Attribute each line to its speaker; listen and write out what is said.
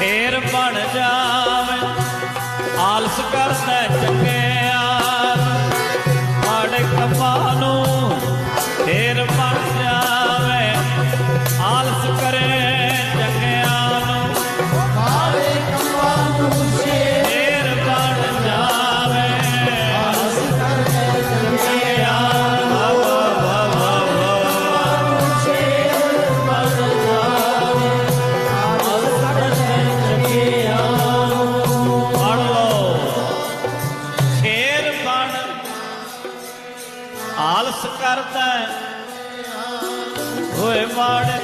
Speaker 1: ਫੇਰ ਬਣ ਜਾਵੇ। ਆਲਸ ਕਰਦਾ ਆਲਸ ਕਰਦਾ ਹੋਏ ਮਾੜੇ।